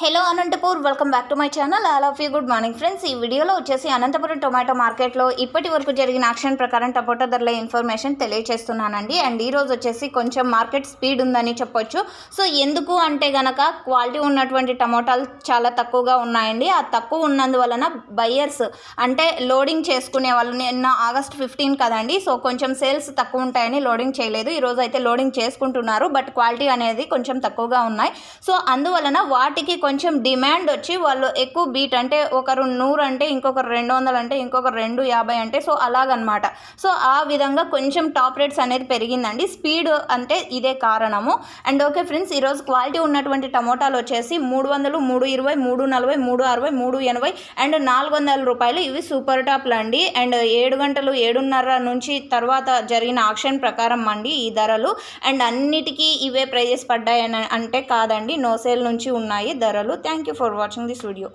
Hello Anantapur welcome back to my channel. All of you good morning friends. ఈ వీడియోలో వచ్చేసి Anantapuram tomato మార్కెట్లో ఇప్పటి వరకు జరిగిన యాక్షన్ ప్రకారం టమాటో ధరల ఇన్ఫర్మేషన్ తెలియజేస్తున్నానండి అండ్ ఈ రోజు వచ్చేసి కొంచెం మార్కెట్ స్పీడ్ ఉందని చెప్పొచ్చు. సో ఎందుకు అంటే గనక క్వాలిటీ ఉన్నటువంటి టమోటాలు చాలా తక్కువగా ఉన్నాయండి. ఆ తక్కువ ఉన్నందువలన బయ్యర్స్ అంటే లోడింగ్ చేసుకునే వాళ్ళు నిన్న ఆగస్ట్ ఫిఫ్టీన్ కదండి. సో కొంచెం సేల్స్ తక్కువ ఉంటాయని లోడింగ్ చేయలేదు. ఈరోజు అయితే లోడింగ్ చేసుకుంటున్నారు. బట్ క్వాలిటీ అనేది కొంచెం తక్కువగా ఉన్నాయి. సో అందువలన వాటికి కొంచెం డిమాండ్ వచ్చి వాళ్ళు ఎక్కువ బీట్ అంటే ఒకరు నూరు అంటే ఇంకొకరు రెండు వందలు అంటే ఇంకొకరు రెండు యాభై అంటే సో అలాగనమాట. సో ఆ విధంగా కొంచెం టాప్ రేట్స్ అనేది పెరిగిందండి. స్పీడ్ అంటే ఇదే కారణము. అండ్ ఓకే ఫ్రెండ్స్ ఈరోజు క్వాలిటీ ఉన్నటువంటి టమోటాలు వచ్చేసి మూడు వందలు మూడు ఇరవై మూడు నలభై మూడు అరవై మూడు ఎనభై అండ్ నాలుగు వందల రూపాయలు ఇవి సూపర్ టాప్లు అండి. అండ్ ఏడు గంటలు ఏడున్నర నుంచి తర్వాత జరిగిన ఆక్షన్ ప్రకారం అండి ఈ ధరలు. అండ్ అన్నిటికీ ఇవే ప్రైజెస్ పడ్డాయని అంటే కాదండి నో సేల్ నుంచి ఉన్నాయి Saralo. Thank you for watching this video.